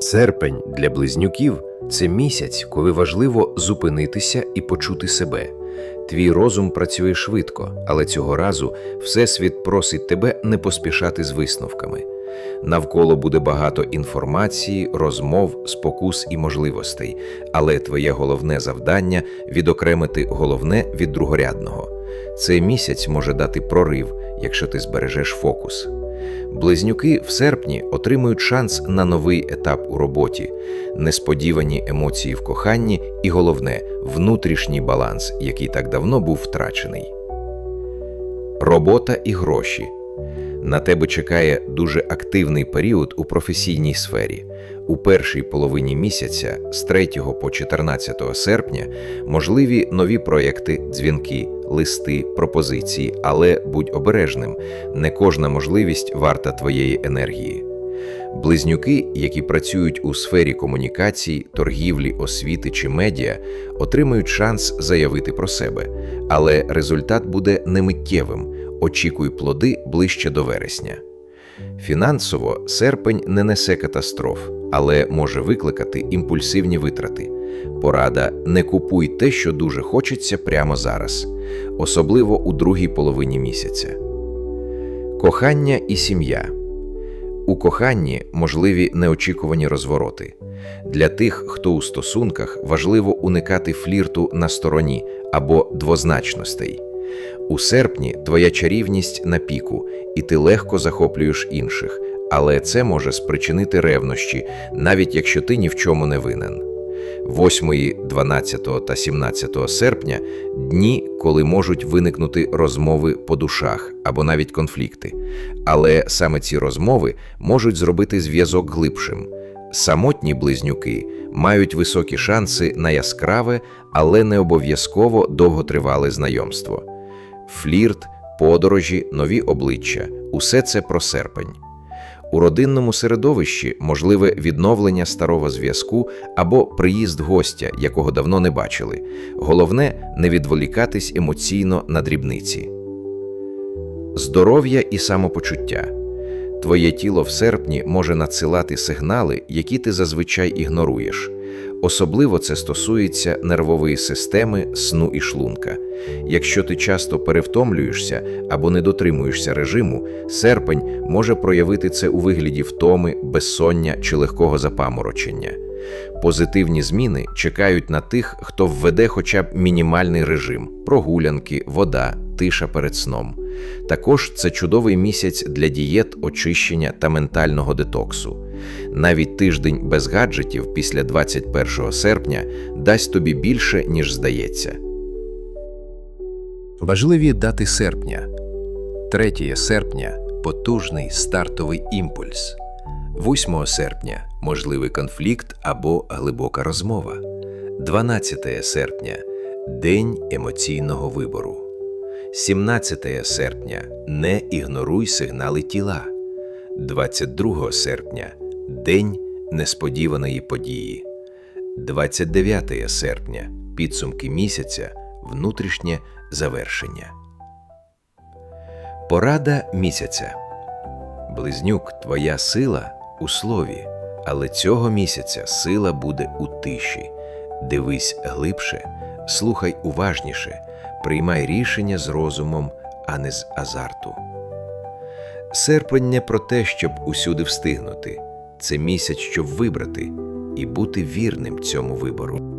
Серпень для близнюків це місяць, коли важливо зупинитися і почути себе. Твій розум працює швидко, але цього разу Всесвіт просить тебе не поспішати з висновками. Навколо буде багато інформації, розмов, спокус і можливостей, але твоє головне завдання відокремити головне від другорядного. Цей місяць може дати прорив, якщо ти збережеш фокус. Близнюки в серпні отримують шанс на новий етап у роботі, несподівані емоції в коханні і головне внутрішній баланс, який так давно був втрачений. Робота і гроші. На тебе чекає дуже активний період у професійній сфері. У першій половині місяця, з 3 по 14 серпня, можливі нові проєкти, дзвінки, листи, пропозиції, але будь обережним, не кожна можливість варта твоєї енергії. Близнюки, які працюють у сфері комунікацій, торгівлі, освіти чи медіа, отримають шанс заявити про себе, але результат буде немиттєвим. Очікуй плоди ближче до вересня. Фінансово серпень не несе катастроф, але може викликати імпульсивні витрати. Порада не купуй те, що дуже хочеться прямо зараз, особливо у другій половині місяця. Кохання і сім'я. У коханні можливі неочікувані розвороти. Для тих, хто у стосунках, важливо уникати флірту на стороні або двозначностей. У серпні твоя чарівність на піку, і ти легко захоплюєш інших, але це може спричинити ревнощі, навіть якщо ти ні в чому не винен. 8, 12 та 17 серпня дні, коли можуть виникнути розмови по душах або навіть конфлікти. Але саме ці розмови можуть зробити зв'язок глибшим. Самотні близнюки мають високі шанси на яскраве, але не обов'язково довготривале знайомство. Флірт, подорожі, нові обличчя усе це про серпень. У родинному середовищі можливе відновлення старого зв'язку або приїзд гостя, якого давно не бачили. Головне не відволікатись емоційно на дрібниці. Здоров'я і самопочуття. Твоє тіло в серпні може надсилати сигнали, які ти зазвичай ігноруєш. Особливо це стосується нервової системи, сну і шлунка. Якщо ти часто перевтомлюєшся або не дотримуєшся режиму, серпень може проявити це у вигляді втоми, безсоння чи легкого запаморочення. Позитивні зміни чекають на тих, хто введе хоча б мінімальний режим прогулянки, вода, тиша перед сном. Також це чудовий місяць для дієт, очищення та ментального детоксу. Навіть тиждень без гаджетів після 21 серпня дасть тобі більше, ніж здається. Важливі дати серпня. 3 серпня потужний стартовий імпульс. 8 серпня можливий конфлікт або глибока розмова. 12 серпня день емоційного вибору. 17 серпня не ігноруй сигнали тіла. 22 серпня день несподіваної події. 29 серпня підсумки місяця внутрішнє завершення. Порада місяця. Близнюк, твоя сила у слові, але цього місяця сила буде у тиші. Дивись глибше, слухай уважніше, приймай рішення з розумом, а не з азарту. Серпень не про те, щоб усюди встигнути. Це місяць, щоб вибрати і бути вірним цьому вибору.